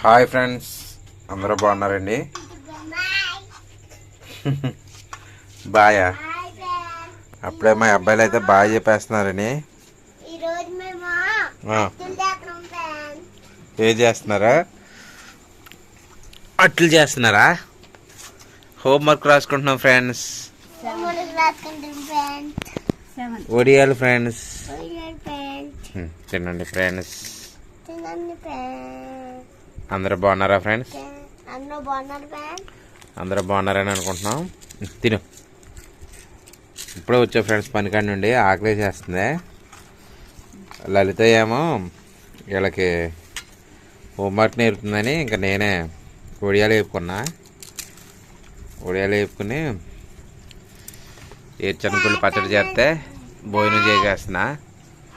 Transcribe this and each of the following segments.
Hi friends అందరూ బాగున్నారండి? బాయా? అప్పుడే మా అబ్బాయిలు అయితే బాగా చెప్పేస్తున్నారని ఏం చేస్తున్నారా? అట్లు చేస్తున్నారా? హోంవర్క్ రాసుకుంటున్నాం ఫ్రెండ్స్. ఒడియాలు ఫ్రెండ్స్. తినండి ఫ్రెండ్స్. అందరూ బాగున్నారా ఫ్రెండ్స్? అందరూ బాగున్నారని అనుకుంటున్నాం. తిను. ఇప్పుడే వచ్చా ఫ్రెండ్స్ పనికాడి నుండి ఆకలి చేస్తుంది లలిత ఏమో వీళ్ళకి హోంవర్క్ నేర్పుతుందని ఇంకా నేనే ఒడియాలు వేపుకున్నా. ఒడియాలు వేపుకుని ఏడ్చనుకులు పచ్చడి చేస్తే భోజనం చేసేస్తున్నా.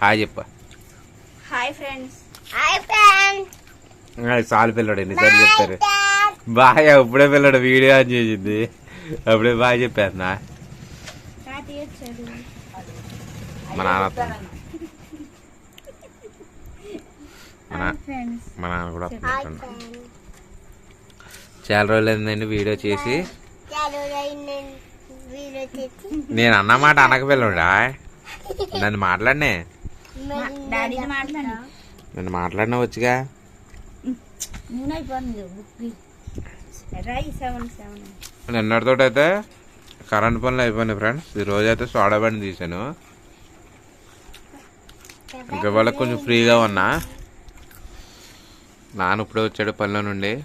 హాయ్ చెప్ప. Hi friends. చాలు పిల్లడు ఎన్నిసార్లు చెప్తారు. బాగా ఇప్పుడే పిల్లడు వీడియో ఆన్ చేసింది. అప్పుడే బాగా చెప్పేస్తున్నా. తాతయ్య వచ్చాడు మా నాన్న. మా నా- నాన్న కూడా హాయ్ వస్తున్నాడు. ఫ్రెండ్స్ చాలా రోజులు అయిందండి వీడియో చేసి. చాలా రోజులు వీడియో చేసి. నేను అన్నమాట అనక పిల్లడా నన్ను మాట్లాడినే. నన్ను మాట్లాడినా వచ్చుగా నూనె నిన్నటితో అయితే కరెంట్ పనులు అయిపోయినాయి ఫ్రెండ్స్. ఈ రోజు అయితే సోడా బండి తీసాను. ఇంకా వాళ్ళకి కొంచెం ఫ్రీగా ఉన్నా. నాన్న ఇప్పుడే వచ్చాడు పనిలో నుండి.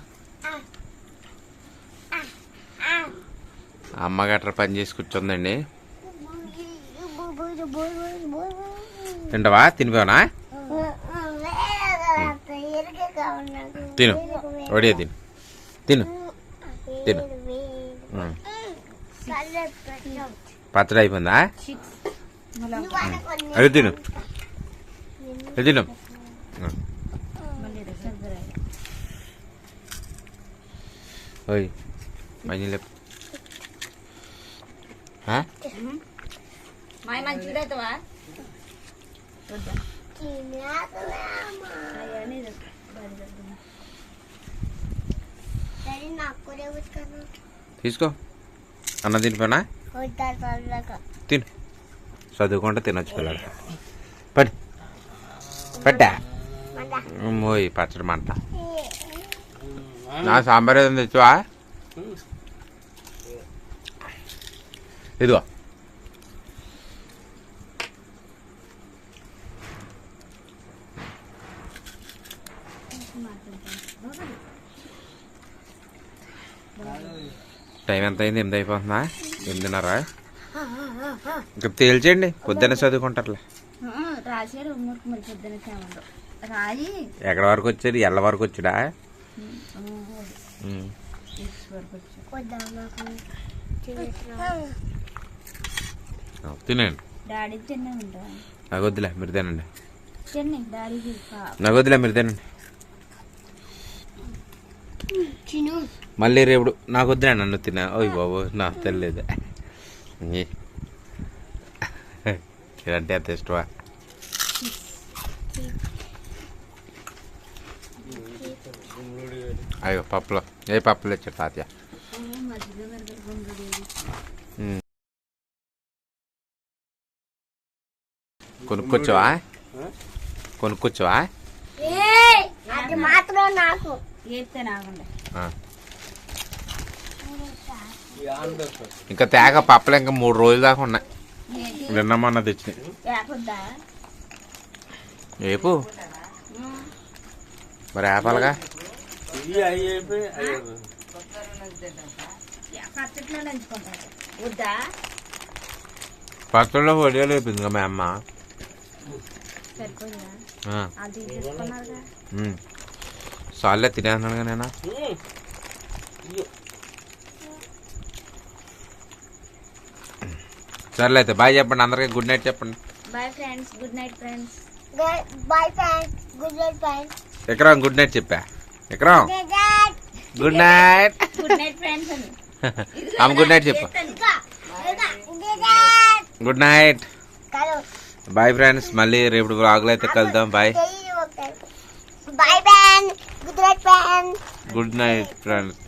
అమ్మ గట్రా పని చేసి కూర్చుందండి. తింటావా? తినిపోనా? తిను. ఒడియా తిను. తిను. తిను. పచ్చడి అయిపోయిందా? అది తిను. అది తిను. ఓయ్ మంచి లేపు? మాయ మంచిగా అవుతావా తీసుకో. అన్న తినిపోనా తిను. చదువుకుంటే తినొచ్చు పిల్లలు. పడి. పట్టా? మోయ్ పచ్చడి మంట. నా సాంబార్ ఏదైనా తెచ్చువా? ఇదిగో. టైం ఎంత అయింది ఎనిమిది అయిపోతుందా? ఎనిమిదిన్నరా? ఇంకా తేల్చేయండి పొద్దున్న చదువుకుంటారులే. ఎక్కడ వరకు వచ్చాడు ఎల్ల వరకు వచ్చాడా? తినండి. నాకు వద్దులే మీరు తినండి. నాకు వద్దులే మీరు తినండి. మళ్ళీ రేపుడు నాకు వద్దులే నన్ను తిన్నా ఓయ్ బాబు నాకు తెలియదు. ఇదంటే అంత ఇష్టమా? అయ్యో పప్పులో. ఏ పప్పులు వచ్చాడు తాతయ్య. కొనుక్కొచ్చావా? కొనుక్కొచ్చావా? ఇంకా తేగ పప్పులు ఇంకా మూడు రోజుల దాకా ఉన్నాయి. నిన్న మొన్న తెచ్చినాయి ఏపు? మరి ఆపాలిగా పచ్చడిలో వడియాలు కదా మా అమ్మ. సార్లే తినేస్తున్నాను కదా నేను సర్లే అయితే బాయ్ చెప్పండి అందరికీ గుడ్ నైట్ చెప్పండి bye friends good night friends bye friends good night friends ఎకరం గుడ్ నైట్ చెప్పా ఎకరం good night good night friends అని ఆమె గుడ్ నైట్ చెప్పు గుడ్ నైట్ బాయ్ ఫ్రెండ్స్ మళ్ళీ రేపు వ్లాగ్లో అయితే కలుద్దాం bye bye friends good night friends good night friends